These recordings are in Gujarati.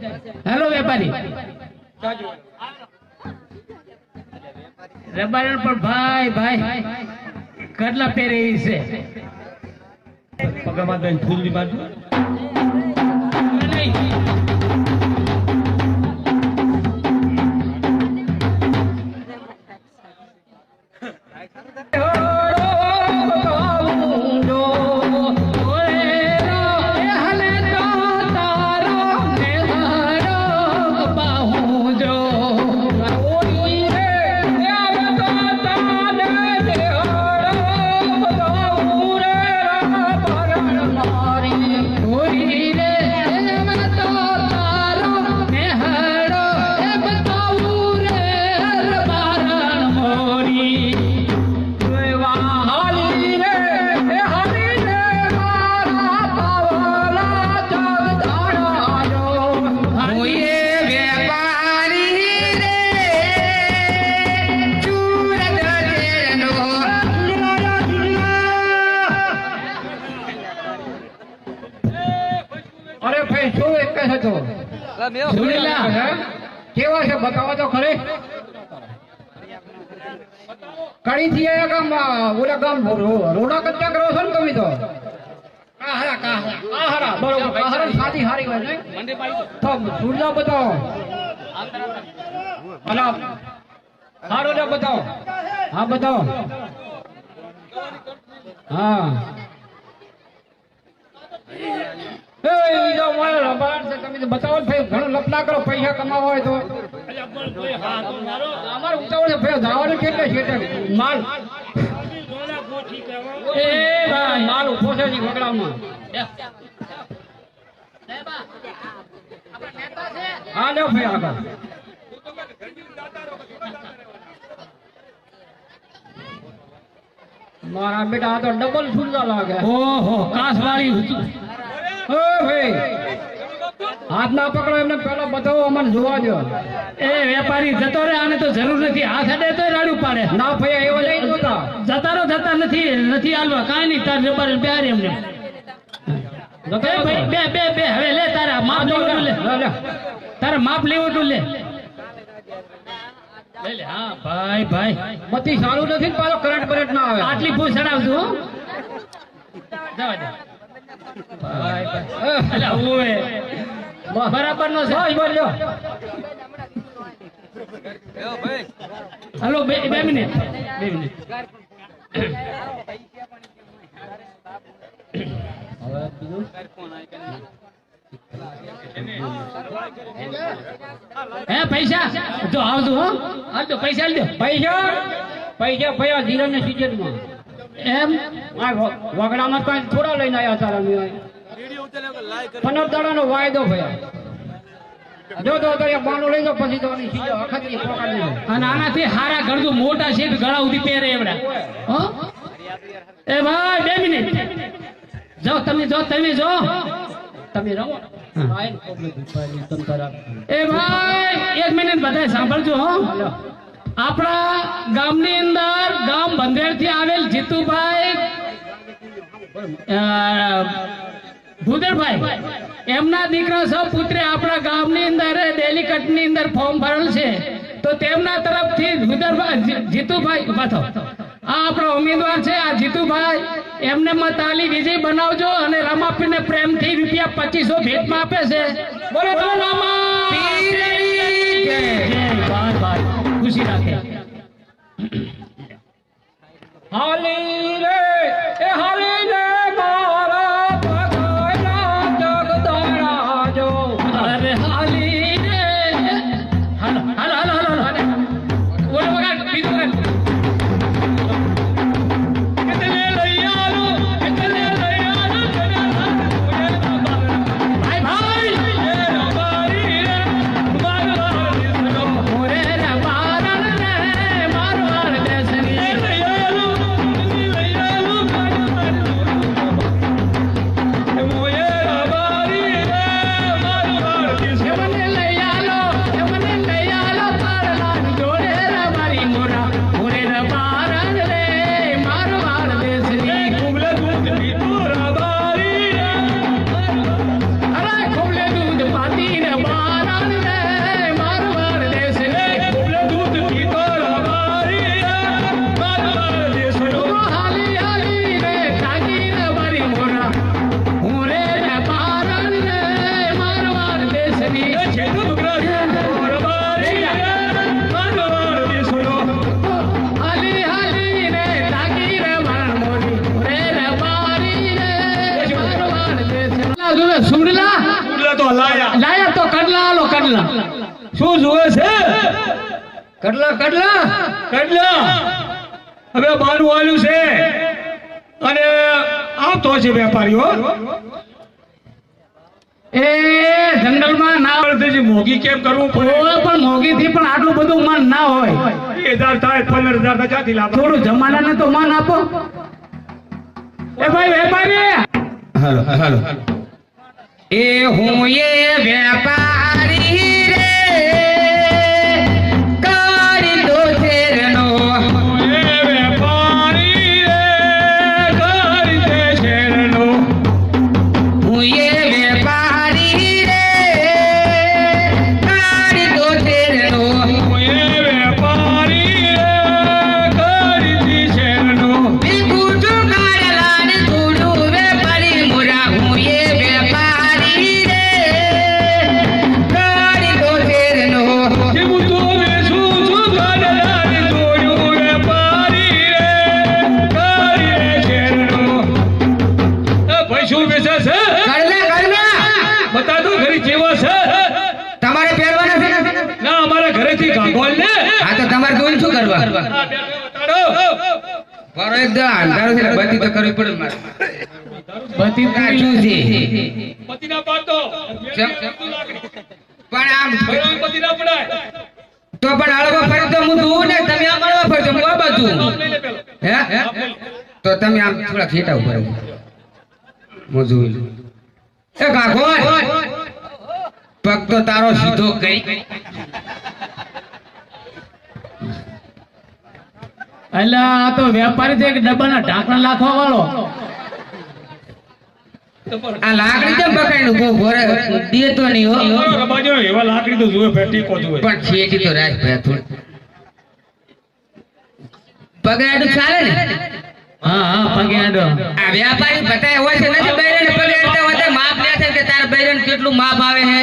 હેલો વેપારી. રબારણ પણ ભાઈ ભાઈ. કેટલા પહેરે એવી છે? પગમાં બેન ફૂલની બાજુ? અરે ભાઈ શું એક કહે હતો કેવા છે બતાવો તો ખરે. કડી થી આયા ગામ ઓલા ગામ રોડા કચ્ચા કરો છો ને તમે તો? કાહરા કાહરા કાહરા બરોબર કાહરા સાદી હારી હોય ને? તો સુરજા બતાવો. અલા હારો ને બતાવો. હા બતાવો. હા. બતાવો છે માલ. આગળ. મારા બેટા આ તો ડબલ સુંદર લાગે. ઓહો કાસવાળી ઓ ભાઈ હાથ ના પકડો એમને પેલો બતાવો અમને જોવા દો એ વેપારી જતો રે આને તો જરૂર નથી. હાથ અડે તો રાડું પાડે. ના ભાઈ એવો લઈ જોતા. જતારો જતા નથી નથી હાલવા. કાંઈ નહીં તાર રબાર પ્યાર એમને. ભાઈ બે બે બે હવે લે તારા માપ લેવું લે. તારે માપ લેવું તું લે હા ભાઈ ભાઈ. મતી સારું નથી ને પાછો કરંટ બરંટ ના આવે. આટલી ભૂલ ચડાવજો જવા દે. બરાબર નો છે. બસ બસ લ્યો. હલો બે બે મિનિટ. બે મિનિટ. હે પૈસા? જો આવજો હો. આવજો પૈસા આવજો પૈસા? પૈસા ભયા જીરાને સીઝનમાં. એમ આ વ- વગડામાં કઈ થોડા લઈને આવ્યા તારા મેં પંદર દાડાનો વાયદો ભયા. જો તો અત્યારે બાનો લઈ જાઓ પછી તો. અને આનાથી હારા ગળદું મોટા છે ગળા ઉધી પહેરે એવડા હો? એ ભાઈ બે મિનિટ. જો તમે જો તમે જો તમે. એ ભાઈ એક મિનિટ બધા સાંભળજો હો. આપણા ગામની અંદર ગામ બંધેરથી આવેલ જીતુભાઈ ભૂદેરભાઈ, એમના દીકરા સૌ પુત્રે આપણા ગામની અંદર ડેલીકટની અંદર ફોર્મ ભરેલ છે. તો તેમના તરફથી ભૂદેવભાઈ જી- જીતુભાઈ. આ આપણો ઉમેદવાર છે, આ જીતુભાઈ. એમને તાલી વિજય બનાવજો અને રમાપીને પ્રેમથી રૂપિયા પચીસો ભેટમાં આપે છે. બોલો, રામા! હાલી રે એ હાલી રે મારા જગદણા જો અરે હાલી જોવે સુડલા સુડલા તો લાયા લાયા તો કડલા આલો કડલા. શું જોવે છે? કડલા કડલા. કડલા. હવે બારું આલ્યું છે. અને આવતો છે વેપારીઓ. એ જંગલમાં ના અડધેથી મોગી કેમ કરવું પડે? પણ મોગીથી પણ આટલું બધું માન ના હોય. બે હજાર થાય પંદર હજાર થાય ક્યાંથી લાભ તો માન આપો. એ ભાઈ વેપારી હાલો હાલો. એ હું એ વેપારી શું વેચે છે કડલા કડલા બતા દો ઘરે જેવો છે તમારે પહેરવાના છે ને અમારા ઘરેથી ગાગોલ ને હા તો તમારે જોઈને શું કરવા. મારો એકદમ અંધારો છે એટલે તો કરવી પડે મારે બધી કાચું છે પતિના. કેમ? પણ આમ પતિના પડાય. તો પણ હળવો ફરી તો હું જોઉં ને તમે આમ હળવો ફરજો હું આ બાજુ. હે તો તમે આમ થોડા ખેટા ઉપર. હું જોઈ લઉં એ કાકો પગ તો તારો સીધો કઈ. એટલે આ તો વેપારી છે કે ડબ્બાના ઢાંકણા લાખવા વાળો. આ લાકડી કેમ પકડીને ઊભો ભોરે. દેતો નહીં હો. રબાજો એવા લાકડી તો જુએ ફેટી કો જુએ. પણ છેટી તો રાખ ભાઈ થોડી. પગડાડું ચાલે ને. હા હા પગે આડો. આ વ્યાપારી બતાય હોય છે નથી બૈરાને પગડાડતા હોય માપ લે છે કે તારા બૈરાને કેટલું માપ આવે છે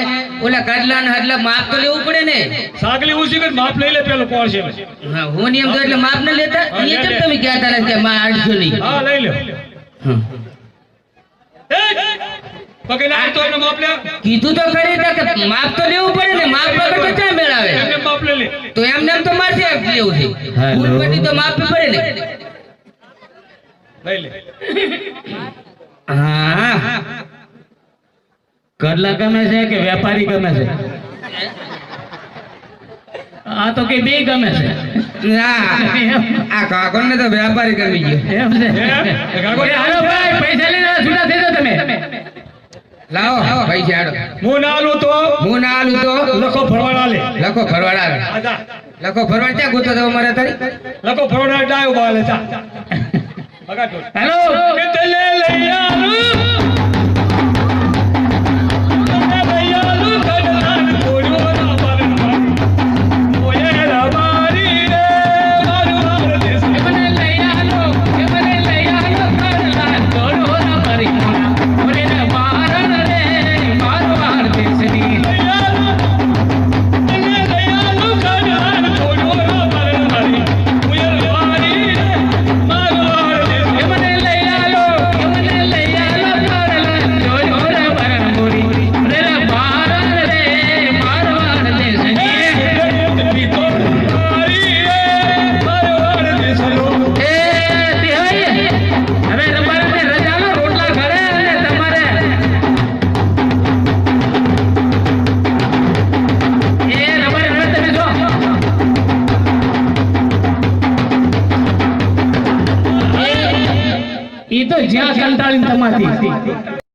ઓલા કડલા ને હડલા માપ તો લેવું પડે ને. સાગલી ઉસી કે માપ લઈ લે પેલો કોણ છે. હા હું નિયમ તો એટલે માપ ન લેતા. એ કેમ તમે કહેતા નથી કે માં આઠસો નહીં. હા લઈ લે. પગે ના તો એનો માપ લે. કીધું તો ખરી તો કે માપ તો લેવું પડે ને માપ વગર તો ક્યાં મેળાવે? એમને માપ લે. તો એમને એમ તો મારશે લેવું છે. ફૂલપટ્ટી તો માપ પડે ને. લઈ લે. હા. કડલા ગમે છે કે વેપારી ગમે છે? આ તો કે બે ગમે છે. આ કાકો ને તો વેપારી કરવી ગયો. એમ છે. કાકો? હાલો ભાઈ પૈસા લઈને છૂટા થઈ જાઓ તમે. લાવો પૈસા આડો. હું ના આલું તો. હું ના આલું તો. લખો ફરવાડા લે લખો ફરવાડા લખો ફરવાડ ક્યાં ગોતો તમારે તારી લખો ફરવાડા ડાયો બાલે જા. બગા તો હેલો.